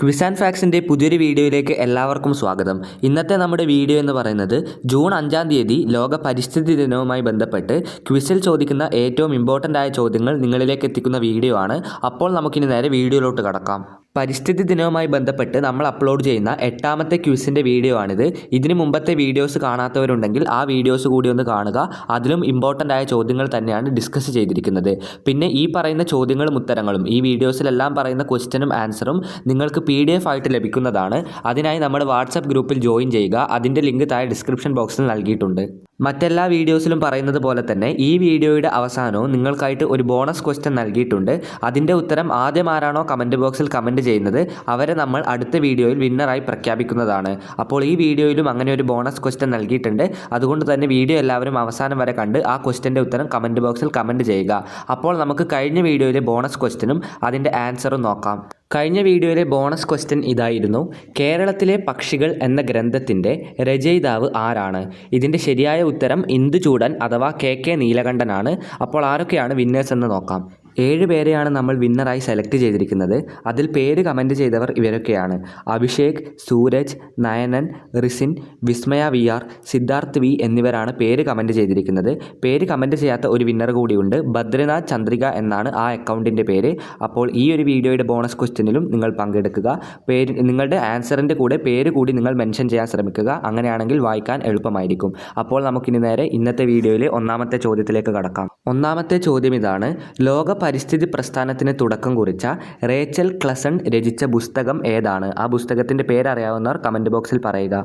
Quiz and ഫാക്സിന്റെ പുതിയൊരു വീഡിയോയിലേക്ക് എല്ലാവർക്കും സ്വാഗതം. ഇന്നത്തെ നമ്മുടെ വീഡിയോ എന്ന് പറയുന്നത് ജൂൺ അഞ്ചാം തീയതി ലോക പരിസ്ഥിതി ദിനവുമായി ബന്ധപ്പെട്ട് ക്വിസിൽ ചോദിക്കുന്ന ഏറ്റവും ഇമ്പോർട്ടന്റ് ആയ ചോദ്യങ്ങൾ നിങ്ങളിലേക്ക് എത്തിക്കുന്ന വീഡിയോ ആണ്. അപ്പോൾ നമുക്കിനി നേരെ വീഡിയോയിലോട്ട് കടക്കാം. പരിസ്ഥിതി ദിനവുമായി ബന്ധപ്പെട്ട് നമ്മൾ അപ്ലോഡ് ചെയ്യുന്ന എട്ടാമത്തെ ക്യൂസിന്റെ വീഡിയോ ആണിത്. ഇതിന് മുമ്പത്തെ വീഡിയോസ് കാണാത്തവരുണ്ടെങ്കിൽ ആ വീഡിയോസ് കൂടി ഒന്ന് കാണുക. അതിലും ഇമ്പോർട്ടന്റ് ആയ ചോദ്യങ്ങൾ തന്നെയാണ് ഡിസ്കസ് ചെയ്തിരിക്കുന്നത്. പിന്നെ ഈ പറയുന്ന ചോദ്യങ്ങളും ഉത്തരങ്ങളും ഈ വീഡിയോസിലെല്ലാം പറയുന്ന ക്വസ്റ്റ്യനും ആൻസറും നിങ്ങൾക്ക് പി ഡി എഫ് ആയിട്ട് ലഭിക്കുന്നതാണ്. അതിനായി നമ്മുടെ വാട്സപ്പ് ഗ്രൂപ്പിൽ ജോയിൻ ചെയ്യുക. അതിന്റെ ലിങ്ക് താഴെ ഡിസ്ക്രിപ്ഷൻ ബോക്സിൽ നൽകിയിട്ടുണ്ട്. മറ്റെല്ലാ വീഡിയോസിലും പറയുന്നത് പോലെ തന്നെ ഈ വീഡിയോയുടെ അവസാനവും നിങ്ങൾക്കായിട്ട് ഒരു ബോണസ് ക്വസ്റ്റൻ നൽകിയിട്ടുണ്ട്. അതിന്റെ ഉത്തരം ആദ്യം ആരാണോ കമന്റ് ബോക്സിൽ കമന്റ് ചെയ്യുന്നത് അവരെ നമ്മൾ അടുത്ത വീഡിയോയിൽ വിന്നറായി പ്രഖ്യാപിക്കുന്നതാണ്. അപ്പോൾ ഈ വീഡിയോയിലും അങ്ങനെ ഒരു ബോണസ് ക്വസ്റ്റൻ നൽകിയിട്ടുണ്ട്. അതുകൊണ്ട് തന്നെ വീഡിയോ എല്ലാവരും അവസാനം വരെ കണ്ട് ആ ക്വസ്റ്റ്യന്റെ ഉത്തരം കമന്റ് ബോക്സിൽ കമന്റ് ചെയ്യുക. അപ്പോൾ നമുക്ക് കഴിഞ്ഞ വീഡിയോയിലെ ബോണസ് ക്വസ്റ്റ്യനും അതിന്റെ ആൻസറും നോക്കാം. കഴിഞ്ഞ വീഡിയോയിലെ ബോണസ് ക്വസ്റ്റ്യൻ ഇതായിരുന്നു കേരളത്തിലെ പക്ഷികൾ എന്ന ഗ്രന്ഥത്തിന്റെ രചയിതാവ് ആരാണ്? ഇതിന്റെ ശരിയായ ഉത്തരം ഇന്ദുചൂടൻ അഥവാ കെ കെ നീലകണ്ഠനാണ്. അപ്പോൾ ആരൊക്കെയാണ് വിന്നേഴ്സ് എന്ന് നോക്കാം. ഏഴ് പേരെയാണ് നമ്മൾ വിന്നറായി സെലക്ട് ചെയ്തിരിക്കുന്നത്. അതിൽ പേര് കമന്റ് ചെയ്തവർ ഇവരൊക്കെയാണ്. Abhishek Sooraj Nayanan Risin Vismaya V R Siddharth V എന്നിവരാണ് പേര് കമന്റ് ചെയ്തിരിക്കുന്നത്. പേര് കമന്റ് ചെയ്യാത്ത ഒരു വിന്നർ കൂടിയുണ്ട്. ബദ്രനാഥ് ചന്ദ്രിക എന്നാണ് ആ അക്കൗണ്ടിന്റെ പേര്. അപ്പോൾ ഈ ഒരു വീഡിയോയുടെ ബോണസ് ക്വസ്റ്റ്യനിലും നിങ്ങൾ പങ്കെടുക്കുക. പേര് നിങ്ങളുടെ ആൻസറിന്റെ കൂടെ പേര് കൂടി നിങ്ങൾ മെൻഷൻ ചെയ്യാൻ ശ്രമിക്കുക. അങ്ങനെയാണെങ്കിൽ വായിക്കാൻ എളുപ്പമായിരിക്കും. അപ്പോൾ നമുക്കിനി നേരെ ഇന്നത്തെ വീഡിയോയിലെ ഒന്നാമത്തെ ചോദ്യത്തിലേക്ക് കടക്കാം. ഒന്നാമത്തെ ചോദ്യം ഇതാണ്. ലോക പരിസ്ഥിതി പ്രസ്ഥാനത്തിന് തുടക്കം കുറിച്ച റേച്ചൽ ക്ലസൺ രചിച്ച പുസ്തകം ഏതാണ്? ആ പുസ്തകത്തിന്റെ പേരറിയാവുന്നവർ കമന്റ് ബോക്സിൽ പറയുക.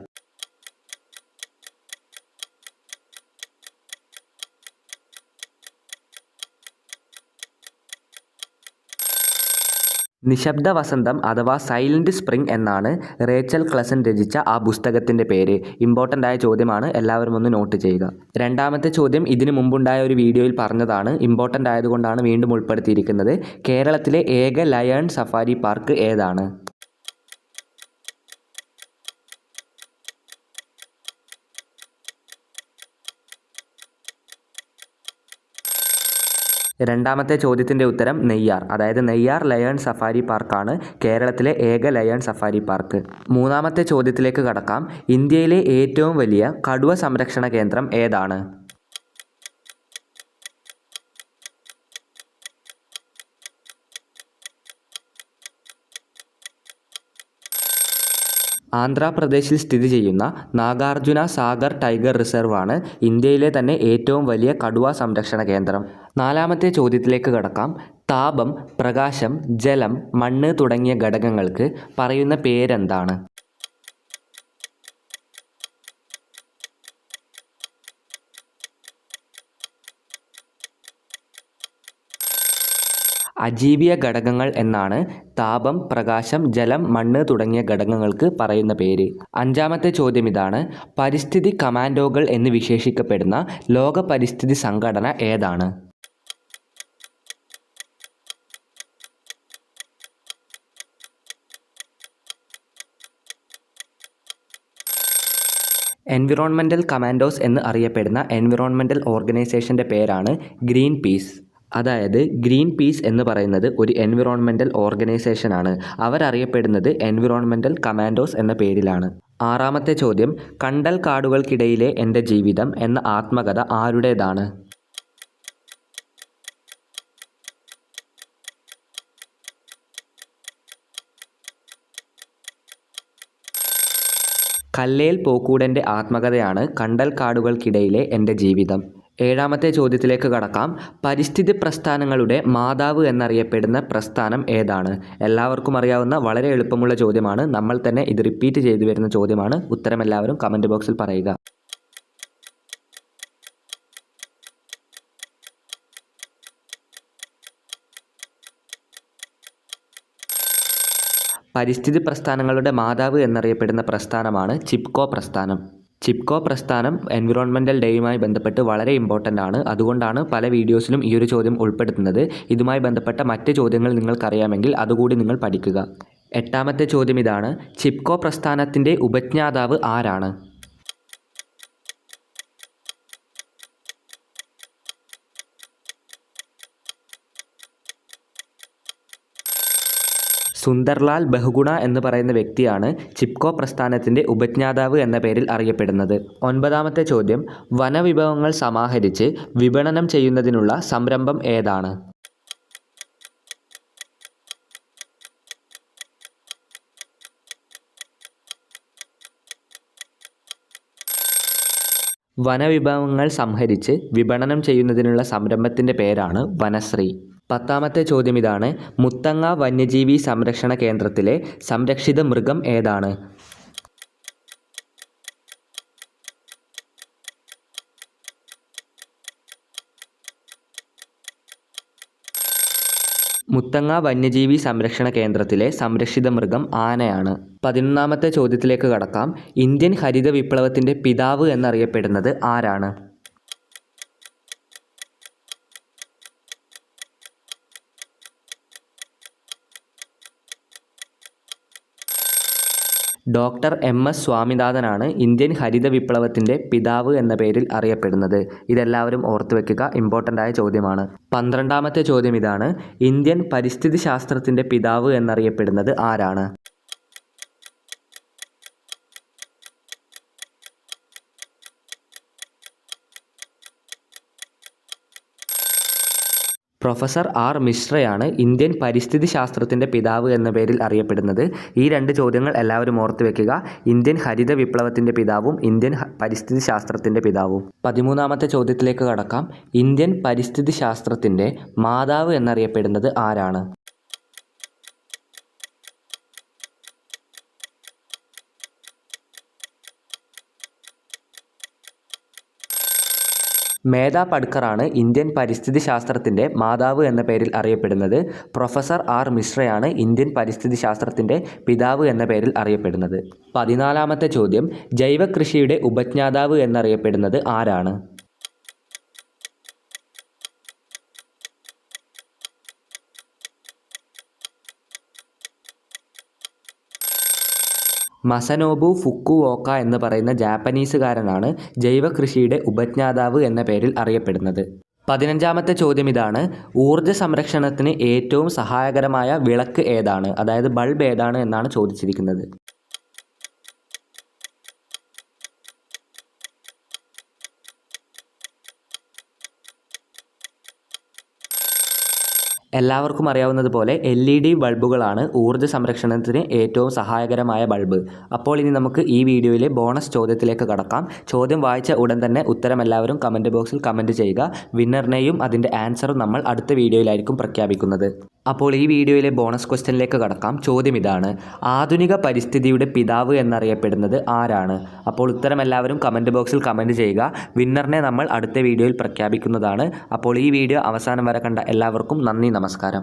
നിശബ്ദ വസന്തം അഥവാ സൈലന്റ് സ്പ്രിംഗ് എന്നാണ് റേച്ചൽ ക്ലസൻ രചിച്ച ആ പുസ്തകത്തിന്റെ പേര്. ഇമ്പോർട്ടന്റ് ആയ ചോദ്യമാണ്. എല്ലാവരും ഒന്ന് നോട്ട് ചെയ്യുക. രണ്ടാമത്തെ ചോദ്യം ഇതിനു മുമ്പുണ്ടായ ഒരു വീഡിയോയിൽ പറഞ്ഞതാണ്. ഇമ്പോർട്ടന്റ് ആയതുകൊണ്ടാണ് വീണ്ടും ഉൾപ്പെടുത്തിയിരിക്കുന്നത്. കേരളത്തിലെ ഏക ലയൺ സഫാരി പാർക്ക് ഏതാണ്? രണ്ടാമത്തെ ചോദ്യത്തിന്റെ ഉത്തരം നെയ്യാർ. അതായത് നെയ്യാർ ലയൺ സഫാരി പാർക്കാണ് കേരളത്തിലെ ഏക ലയൺ സഫാരി പാർക്ക്. മൂന്നാമത്തെ ചോദ്യത്തിലേക്ക് കടക്കാം. ഇന്ത്യയിലെ ഏറ്റവും വലിയ കടുവ സംരക്ഷണ കേന്ദ്രം ഏതാണ്? ആന്ധ്രാപ്രദേശിൽ സ്ഥിതി ചെയ്യുന്ന നാഗാർജുന സാഗർ ടൈഗർ റിസർവ് ആണ് ഇന്ത്യയിലെ തന്നെ ഏറ്റവും വലിയ കടുവ സംരക്ഷണ കേന്ദ്രം. നാലാമത്തെ ചോദ്യത്തിലേക്ക് കടക്കാം. താപം പ്രകാശം ജലം മണ്ണ് തുടങ്ങിയ ഘടകങ്ങൾക്ക് പറയുന്ന പേരെന്താണ്? അജീവിയ ഘടകങ്ങൾ എന്നാണ് താപം പ്രകാശം ജലം മണ്ണ് തുടങ്ങിയ ഘടകങ്ങൾക്ക് പറയുന്ന പേര്. അഞ്ചാമത്തെ ചോദ്യം ഇതാണ്. പരിസ്ഥിതി കമാൻഡോകൾ എന്ന് വിശേഷിക്കപ്പെടുന്ന ലോക പരിസ്ഥിതി സംഘടന ഏതാണ്? എൻവിറോൺമെന്റൽ കമാൻഡോസ് എന്ന് അറിയപ്പെടുന്ന എൻവിറോൺമെന്റൽ ഓർഗനൈസേഷന്റെ പേരാണ് ഗ്രീൻ പീസ് അതായത് ഗ്രീൻ പീസ് എന്ന് പറയുന്നത് ഒരു എൻവിറോൺമെന്റൽ ഓർഗനൈസേഷനാണ് അവരറിയപ്പെടുന്നത് എൻവിറോൺമെന്റൽ കമാൻഡോസ് എന്ന പേരിലാണ്. ആറാമത്തെ ചോദ്യം കണ്ടൽ കാടുകൾക്കിടയിലെ എന്റെ ജീവിതം എന്ന ആത്മകഥ ആരുടേതാണ്? കല്ലേൽ പോക്കൂടന്റെ ആത്മകഥയാണ് കണ്ടൽ കാടുകൾക്കിടയിലെ എന്റെ ജീവിതം. ഏഴാമത്തെ ചോദ്യത്തിലേക്ക് കടക്കാം. പരിസ്ഥിതി പ്രസ്ഥാനങ്ങളുടെ മാതാവ് എന്നറിയപ്പെടുന്ന പ്രസ്ഥാനം ഏതാണ്? എല്ലാവർക്കും അറിയാവുന്ന വളരെ എളുപ്പമുള്ള ചോദ്യമാണ്. നമ്മൾ തന്നെ ഇത് റിപ്പീറ്റ് ചെയ്തു വരുന്ന ചോദ്യമാണ്. ഉത്തരം എല്ലാവരും കമന്റ് ബോക്സിൽ പറയുക. പരിസ്ഥിതി പ്രസ്ഥാനങ്ങളുടെ മാതാവ് എന്നറിയപ്പെടുന്ന പ്രസ്ഥാനമാണ് ചിപ്കോ പ്രസ്ഥാനം. ചിപ്കോ പ്രസ്ഥാനം എൻവിറോൺമെന്റൽ ഡേയുമായി ബന്ധപ്പെട്ട് വളരെ ഇമ്പോർട്ടന്റ് ആണ്. അതുകൊണ്ടാണ് പല വീഡിയോസിലും ഈ ഒരു ചോദ്യം ഉൾപ്പെടുത്തുന്നത്. ഇതുമായി ബന്ധപ്പെട്ട മറ്റ് ചോദ്യങ്ങൾ നിങ്ങൾക്കറിയാമെങ്കിൽ അതുകൂടി നിങ്ങൾ പഠിക്കുക. എട്ടാമത്തെ ചോദ്യം ഇതാണ്. ചിപ്കോ പ്രസ്ഥാനത്തിന്റെ ഉപജ്ഞാതാവ് ആരാണ്? സുന്ദർലാൽ ബഹുഗുണ എന്ന് പറയുന്ന വ്യക്തിയാണ് ചിപ്കോ പ്രസ്ഥാനത്തിന്റെ ഉപജ്ഞാതാവ് എന്ന പേരിൽ അറിയപ്പെടുന്നത്. ഒൻപതാമത്തെ ചോദ്യം വനവിഭവങ്ങൾ സമാഹരിച്ച് വിപണനം ചെയ്യുന്നതിനുള്ള സംരംഭം ഏതാണ്? വനവിഭവങ്ങൾ സംഹരിച്ച് വിപണനം ചെയ്യുന്നതിനുള്ള സംരംഭത്തിന്റെ പേരാണ് വനശ്രീ. പത്താമത്തെ ചോദ്യം ഇതാണ് മുത്തങ്ങ വന്യജീവി സംരക്ഷണ കേന്ദ്രത്തിലെ സംരക്ഷിത മൃഗം ഏതാണ്? മുത്തങ്ങ വന്യജീവി സംരക്ഷണ കേന്ദ്രത്തിലെ സംരക്ഷിത മൃഗം ആനയാണ്. പതിനൊന്നാമത്തെ ചോദ്യത്തിലേക്ക് കടക്കാം ഇന്ത്യൻ ഹരിത വിപ്ലവത്തിന്റെ പിതാവ് എന്നറിയപ്പെടുന്നത് ആരാണ്? ഡോക്ടർ എം എസ് സ്വാമിനാഥനാണ് ഇന്ത്യൻ ഹരിത വിപ്ലവത്തിന്റെ പിതാവ് എന്ന പേരിൽ അറിയപ്പെടുന്നത്. ഇതെല്ലാവരും ഓർത്തു വെക്കുക ഇമ്പോർട്ടന്റ് ആയ ചോദ്യമാണ്. പന്ത്രണ്ടാമത്തെ ചോദ്യം ഇതാണ് ഇന്ത്യൻ പരിസ്ഥിതി ശാസ്ത്രത്തിന്റെ പിതാവ് എന്നറിയപ്പെടുന്നത് ആരാണ്? പ്രൊഫസർ ആർ മിശ്രയാണ് ഇന്ത്യൻ പരിസ്ഥിതി ശാസ്ത്രത്തിന്റെ പിതാവ് എന്ന പേരിൽ അറിയപ്പെടുന്നത്. ഈ രണ്ട് ചോദ്യങ്ങൾ എല്ലാവരും ഓർത്ത് വെക്കുക. ഇന്ത്യൻ ഹരിത വിപ്ലവത്തിന്റെ പിതാവും ഇന്ത്യൻ പരിസ്ഥിതി ശാസ്ത്രത്തിന്റെ പിതാവും. പതിമൂന്നാമത്തെ ചോദ്യത്തിലേക്ക് കടക്കാം. ഇന്ത്യൻ പരിസ്ഥിതി ശാസ്ത്രത്തിന്റെ മാതാവ് എന്നറിയപ്പെടുന്നത് ആരാണ്? മേധ പട്കറാണ് ഇന്ത്യൻ പരിസ്ഥിതി ശാസ്ത്രത്തിന്റെ മാതാവ് എന്ന പേരിൽ അറിയപ്പെടുന്നത്. പ്രൊഫസർ ആർ മിശ്രയാണ് ഇന്ത്യൻ പരിസ്ഥിതി ശാസ്ത്രത്തിന്റെ പിതാവ് എന്ന പേരിൽ അറിയപ്പെടുന്നത്. പതിനാലാമത്തെ ചോദ്യം ജൈവകൃഷിയുടെ ഉപജ്ഞാതാവ് എന്നറിയപ്പെടുന്നത് ആരാണ്? മസനോബു ഫുക്കുവോക്ക എന്ന് പറയുന്ന ജാപ്പനീസുകാരനാണ് ജൈവകൃഷിയുടെ ഉപജ്ഞാതാവ് എന്ന പേരിൽ അറിയപ്പെടുന്നത്. പതിനഞ്ചാമത്തെ ചോദ്യം ഇതാണ്. ഊർജ സംരക്ഷണത്തിന് ഏറ്റവും സഹായകരമായ വിളക്ക് ഏതാണ്? അതായത് ബൾബ് ഏതാണ് എന്നാണ് ചോദിച്ചിരിക്കുന്നത്. എല്ലാവർക്കും അറിയാവുന്നതുപോലെ എൽ ഇ ഡി ബൾബുകളാണ് ഊർജ സംരക്ഷണത്തിന് ഏറ്റവും സഹായകരമായ ബൾബ്. അപ്പോൾ ഇനി നമുക്ക് ഈ വീഡിയോയിലെ ബോണസ് ചോദ്യത്തിലേക്ക് കടക്കാം. ചോദ്യം വായിച്ച ഉടൻ തന്നെ ഉത്തരം എല്ലാവരും കമന്റ് ബോക്സിൽ കമന്റ് ചെയ്യുക. വിന്നറിനെയും അതിന്റെ ആൻസറും നമ്മൾ അടുത്ത വീഡിയോയിലായിരിക്കും പ്രഖ്യാപിക്കുന്നത്. അപ്പോൾ ഈ വീഡിയോയിലെ ബോണസ് ക്വസ്റ്റ്യനിലേക്ക് കടക്കാം. ചോദ്യം ഇതാണ് ആധുനിക പരിസ്ഥിതിയുടെ പിതാവ് എന്നറിയപ്പെടുന്നത് ആരാണ്? അപ്പോൾ ഉത്തരം എല്ലാവരും കമന്റ് ബോക്സിൽ കമന്റ് ചെയ്യുക. വിന്നറിനെ നമ്മൾ അടുത്ത വീഡിയോയിൽ പ്രഖ്യാപിക്കുന്നതാണ്. അപ്പോൾ ഈ വീഡിയോ അവസാനം വരെ കണ്ട എല്ലാവർക്കും നന്ദി നമസ്കാരം.